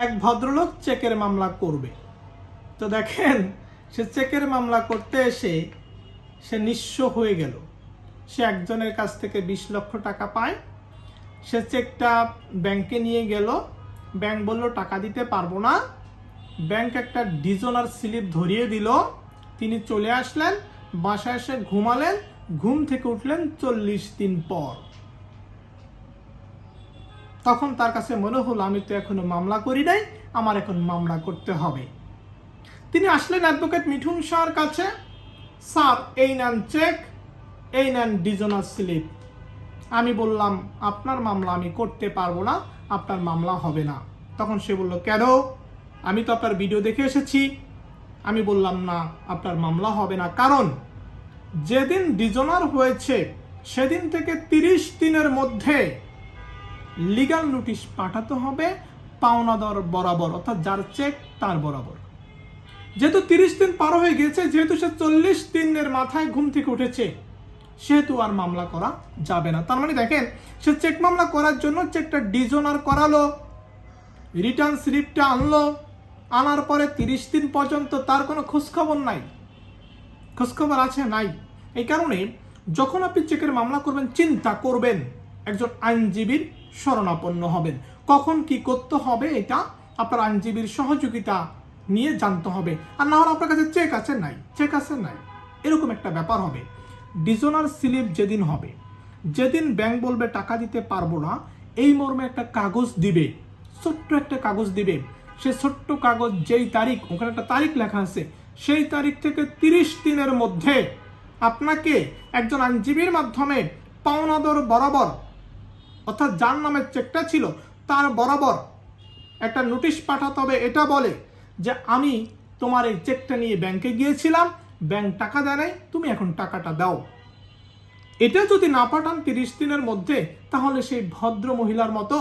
এক ভদ্রলোক চেকের মামলা করবে। তো দেখেন, সে চেকের মামলা করতে এসে সে নিঃস্ব হয়ে গেল। সে একজনের কাছ থেকে বিশ লক্ষ টাকা পায়। সে চেকটা ব্যাংকে নিয়ে গেল। ব্যাংক বলল, টাকা দিতে পারব না। ব্যাংক একটা ডিজোনার স্লিপ ধরিয়ে দিল। তিনি চলে আসলেন, বাসায় এসে ঘুমালেন। ঘুম থেকে উঠলেন চল্লিশ দিন পর। তখন তার কাছে মনে হলো, আমি তো এখনও মামলা করি নাই, আমার এখন মামলা করতে হবে। তিনি আসলেন অ্যাডভোকেট মিঠুন শাহর কাছে। স্যার, এই নেন চেক এই নেন ডিজোনার স্লিপ আমি বললাম, আপনার মামলা আমি করতে পারব না, আপনার মামলা হবে না। তখন সে বলল, কেন? আমি তো আপনার ভিডিও দেখে এসেছি। আমি বললাম, না, আপনার মামলা হবে না। কারণ, যেদিন ডিজোনার হয়েছে, সেদিন থেকে তিরিশ দিনের মধ্যে লিগাল নোটিশ পাঠাতে হবে পাওনাদার বরাবর, অর্থাৎ যার চেক তার বরাবর। যেহেতু তিরিশ দিন পার হয়ে গেছে যেহেতু সে চল্লিশ দিনের মাথায় ঘুম থেকে উঠেছে, সেহেতু আর মামলা করা যাবে না। তার মানে দেখেন, সে চেক মামলা করার জন্য চেকটা ডিজোনার করালো রিটার্ন স্লিপটা আনলো, আনার পরে তিরিশ দিন পর্যন্ত তার কোনো খোঁজখবর নাই। খোঁজখবর আছে, নাই। এই কারণে যখন আপনি চেকের মামলা করবেন, চিন্তা করবেন। একজন আইনজীবীর শরণাপন্ন হবেন। কখন কি করতে হবে এটা আপনার আইনজীবীর সহযোগিতা নিয়ে জানতে হবে। আর না হলে আপনার কাছে চেক আছে নাই? চেক আছে নাই? এরকম একটা ব্যাপার হবে। ডিজোনার স্লিপ যেদিন হবে, যেদিন ব্যাংক বলবে টাকা দিতে পারব না, এই মর্মে একটা কাগজ দিবে, ছোট্ট একটা কাগজ দিবে। সে ছোট্ট কাগজ যেই তারিখ, ওখানে একটা তারিখ লেখা আছে, সেই তারিখ থেকে তিরিশ দিনের মধ্যে আপনাকে একজন আইনজীবীর মাধ্যমে পাওনাদর বরাবর অর্থাৎ যার নামে চেকটা ছিল, তার বরাবর একটা নোটিশ পাঠাতে হবে এটা বলে যে আমি তোমার এই চেকটা নিয়ে ব্যাংকে গিয়েছিলাম, ব্যাংক টাকা দেয় নাই, তুমি এখন টাকাটা দাও। এটা যদি না পাঠান তিরিশ দিনের মধ্যে, তাহলে সেই ভদ্র মহিলার মতো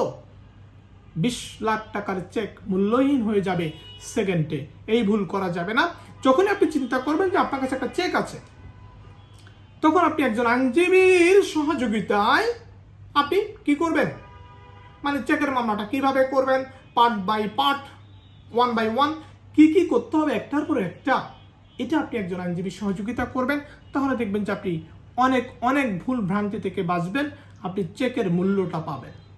বিশ লাখ টাকার চেক মূল্যহীন হয়ে যাবে সেকেন্ডে। এই ভুল করা যাবে না। যখনই আপনি চিন্তা করবেন যে আপনার কাছে একটা চেক আছে, তখন আপনি একজন আইনজীবীর সহযোগিতায় আপনি কি করবেন? মানে চেকের মামলাটা কীভাবে করবেন? Part by part one by one কি কি করতে হবে? একটার পর একটা। এটা আপনি একজন আইনজীবীর সহযোগিতা করবেন। তাহলে দেখবেন যে আপনি অনেক অনেক ভুল ভ্রান্তি থেকে বাঁচবেন। আপনি চেকের মূল্যটা পাবেন।